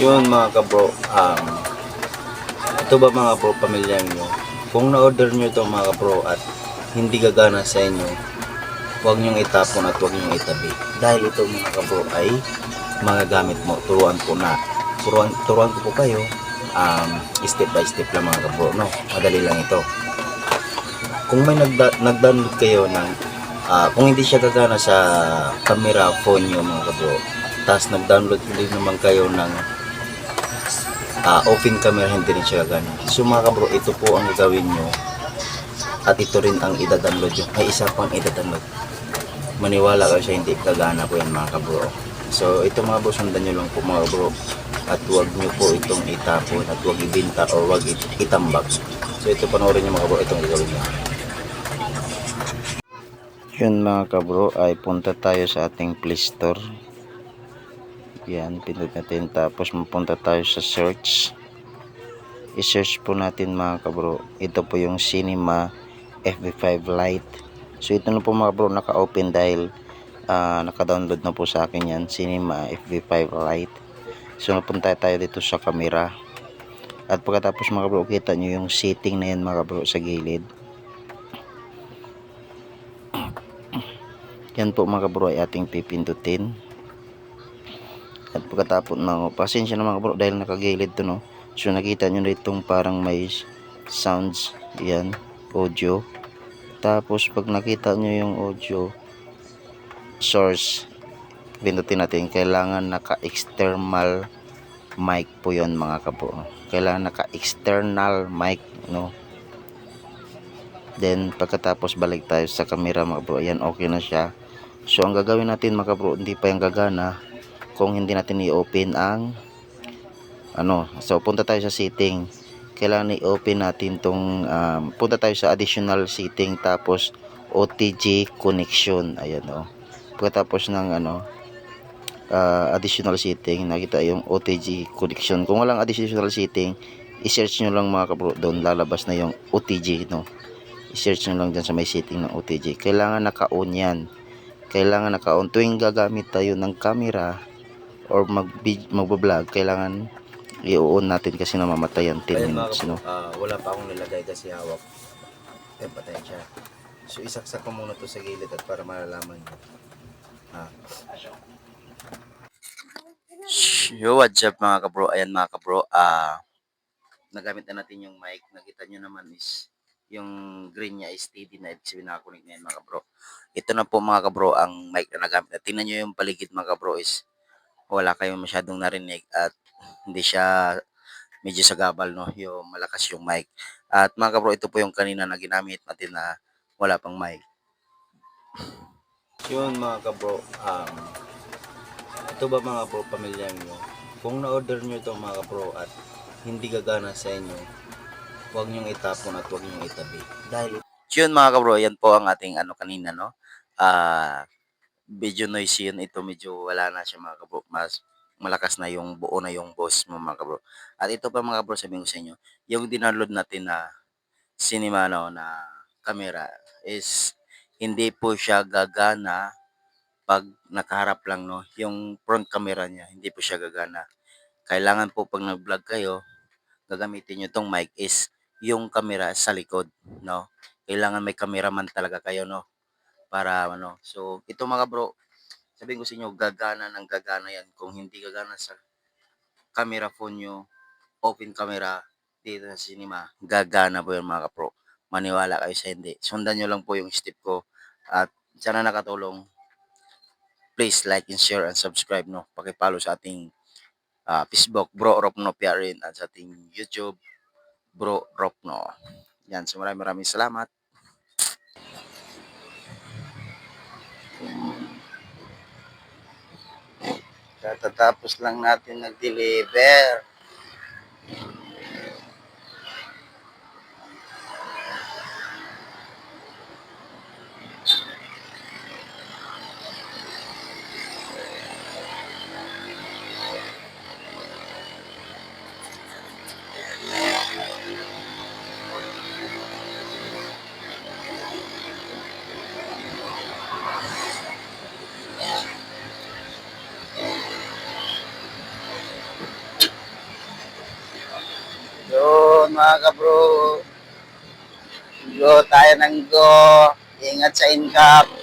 Yun mga kabro, um, ito ba mga bro, pamilya nyo? Kung na-order nyo ito mga kabro at hindi gagana sa inyo, huwag nyong itapon at huwag nyong itabi. Dahil ito mga kabro ay mga gamit mo. Turuan ko na. Turuan, turuan ko po kayo um, step by step lang mga kabro. No? Madali lang ito. Kung may nag-download kayo ng ah, kung hindi siya gagana sa camera phone nyo mga kabro, tapos nag-download din naman kayo ng ah, open camera, hindi rin siya gagana. So mga kabro, ito po ang gagawin nyo at ito rin ang ida-download nyo. May isa pang ida-download. Maniwala kayo siya, hindi gagana po yan mga kabro. So ito mga bro, sundan nyo lang po mga bro at huwag nyo po itong itapon at huwag ibinta or huwag it- itambak. So ito panoorin nyo mga bro, itong gagawin nyo. Yun mga kabro ay punta tayo sa ating Play Store. Yan, pindot natin. Tapos mapunta tayo sa search. I-search po natin mga kabro. Ito po yung Cinema FB5 Lite. So ito na po mga kabro naka-open dahil ah, naka-download na po sa akin yan. Cinema FB5 Lite. So napunta tayo dito sa camera. At pagkatapos mga kabro, kita nyo yung setting na yan mga kabro sa gilid. Yan po mga kabro ay ating pipindutin. At pagkatapos na, pasensya na mga bro dahil nakagilid to no. So nakita nyo na itong parang may sounds, yan, audio. Tapos pag nakita nyo yung audio source, pindutin natin, kailangan naka-external mic po yon mga kabro. Kailangan naka-external mic, no. Then pagkatapos balik tayo sa camera mga bro, ayan okay na siya. So ang gagawin natin mga bro, hindi pa yung gagana kung hindi natin i-open ang ano, so punta tayo sa setting. Kailangan i-open natin tong um, punta tayo sa additional setting tapos OTG connection. Ayan oh. Pagkatapos ng ano uh, additional setting, nakita yung OTG connection. Kung walang additional setting, i-search nyo lang mga kabro doon lalabas na yung OTG no. I-search nyo lang dyan sa may setting ng OTG. Kailangan naka-on yan kailangan naka-on tuwing gagamit tayo ng camera or mag magbablog kailangan i-on natin kasi namamatay ang 10 Ayun, minutes no ah, wala pa akong nilagay kasi hawak. Eh, patay siya. So, isaksak ko muna to sa gilid at para malalaman nyo. Ah. Yo, what's up mga kabro? Ayan mga kabro, ah nagamit na natin yung mic. Nakita nyo naman is yung green niya is steady na ibig sabihin nakakunik na yan mga kabro. Ito na po mga kabro ang mic na nagamit. Tingnan nyo yung paligid mga kabro is wala kayong masyadong narinig at hindi siya medyo sagabal no yung malakas yung mic. At mga kabro, ito po yung kanina na ginamit natin na wala pang mic. Yun mga kabro, um, ito ba mga bro, pamilya nyo? Kung na-order nyo ito mga kabro at hindi gagana sa inyo, huwag nyong itapon at huwag nyong itabi. Dahil Yun mga kabro, yan po ang ating ano kanina no. Ah, medyo noisy yun ito, medyo wala na siya mga kabro. Mas malakas na yung buo na yung boss mo mga kabro. At ito pa mga kabro, sabihin ko sa inyo, yung dinaload natin na cinema no, na camera is hindi po siya gagana pag nakaharap lang no, yung front camera niya, hindi po siya gagana. Kailangan po pag nag-vlog kayo, gagamitin nyo tong mic is yung camera sa likod, no? Kailangan may cameraman talaga kayo, no? Para ano. So, ito mga bro, sabihin ko sa inyo, gagana ng gagana yan. Kung hindi gagana sa camera phone nyo, open camera dito sa cinema, gagana po yan mga bro. Maniwala kayo sa hindi. Sundan nyo lang po yung step ko. At sana nakatulong. Please like and share and subscribe, no? Pakipalo sa ating ah, Facebook, Bro Ropno PRN at sa ating YouTube, Bro Ropno. Yan, so maraming maraming salamat. Katatapos lang natin nag-deliver. Mga kabro. Go tayo ng go. Ingat sa income.